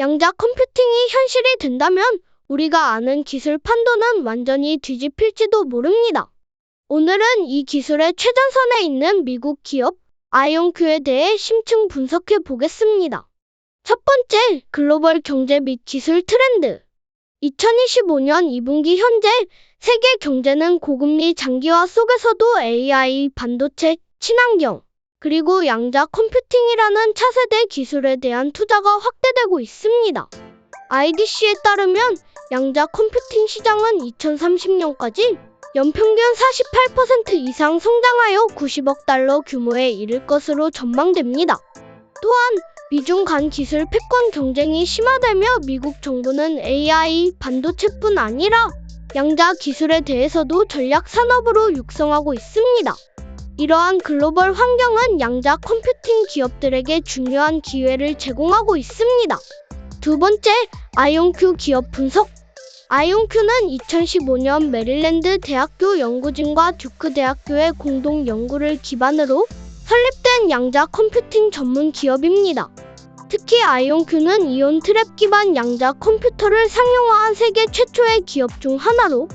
양자 컴퓨팅이 현실이 된다면 우리가 아는 기술 판도는 완전히 뒤집힐지도 모릅니다. 오늘은 이 기술의 최전선에 있는 미국 기업 아이온큐에 대해 심층 분석해 보겠습니다. 첫 번째, 글로벌 경제 및 기술 트렌드. 2025년 2분기 현재 세계 경제는 고금리 장기화 속에서도 AI, 반도체, 친환경, 그리고 양자 컴퓨팅이라는 차세대 기술에 대한 투자가 확대되고 있습니다. IDC에 따르면 양자 컴퓨팅 시장은 2030년까지 연평균 48% 이상 성장하여 90억 달러 규모에 이를 것으로 전망됩니다. 또한 미중 간 기술 패권 경쟁이 심화되며 미국 정부는 AI, 반도체뿐 아니라 양자 기술에 대해서도 전략 산업으로 육성하고 있습니다. 이러한 글로벌 환경은 양자 컴퓨팅 기업들에게 중요한 기회를 제공하고 있습니다. 두 번째, 아이온큐 기업 분석. 아이온큐는 2015년 메릴랜드 대학교 연구진과 듀크 대학교의 공동 연구를 기반으로 설립된 양자 컴퓨팅 전문 기업입니다. 특히 아이온큐는 이온 트랩 기반 양자 컴퓨터를 상용화한 세계 최초의 기업 중 하나로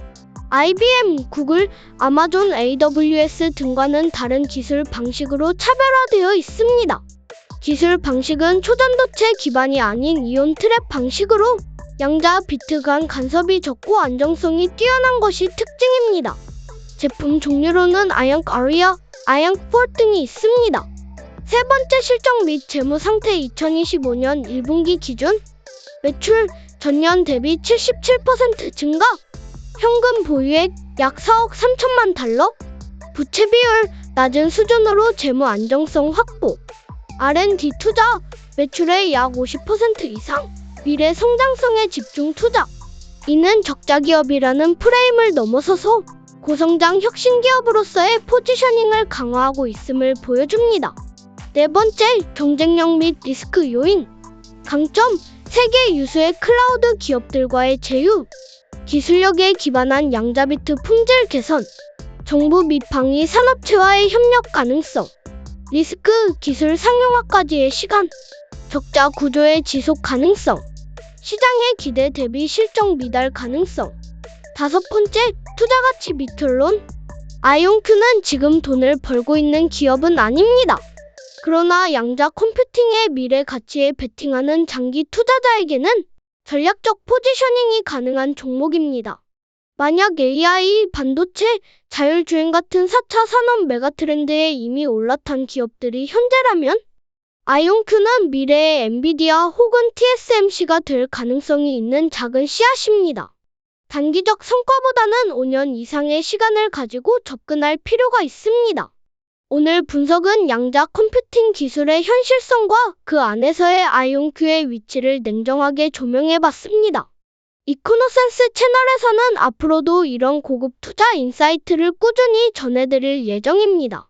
IBM, 구글, 아마존 AWS 등과는 다른 기술 방식으로 차별화되어 있습니다. 기술 방식은 초전도체 기반이 아닌 이온 트랩 방식으로 양자 비트 간 간섭이 적고 안정성이 뛰어난 것이 특징입니다. 제품 종류로는 아양 아리아, 아양 4 등이 있습니다. 세 번째 실적 및 재무 상태 2025년 1분기 기준 매출 전년 대비 77% 증가 현금 보유액 약 4억 3천만 달러 부채 비율 낮은 수준으로 재무 안정성 확보 R&D 투자 매출의 약 50% 이상 미래 성장성에 집중 투자 이는 적자 기업이라는 프레임을 넘어서서 고성장 혁신 기업으로서의 포지셔닝을 강화하고 있음을 보여줍니다. 네 번째, 경쟁력 및 리스크 요인. 강점, 세계 유수의 클라우드 기업들과의 제휴. 기술력에 기반한 양자비트 품질 개선. 정부 및 방위 산업체와의 협력 가능성. 리스크, 기술 상용화까지의 시간. 적자 구조의 지속 가능성. 시장의 기대 대비 실적 미달 가능성. 다섯 번째, 투자 가치 비틀론. 아이온큐는 지금 돈을 벌고 있는 기업은 아닙니다. 그러나 양자 컴퓨팅의 미래 가치에 베팅하는 장기 투자자에게는 전략적 포지셔닝이 가능한 종목입니다. 만약 AI, 반도체, 자율주행 같은 4차 산업 메가트렌드에 이미 올라탄 기업들이 현재라면 아이온큐는 미래의 엔비디아 혹은 TSMC가 될 가능성이 있는 작은 씨앗입니다. 단기적 성과보다는 5년 이상의 시간을 가지고 접근할 필요가 있습니다. 오늘 분석은 양자 컴퓨팅 기술의 현실성과 그 안에서의 아이온큐의 위치를 냉정하게 조명해 봤습니다. 이코노센스 채널에서는 앞으로도 이런 고급 투자 인사이트를 꾸준히 전해드릴 예정입니다.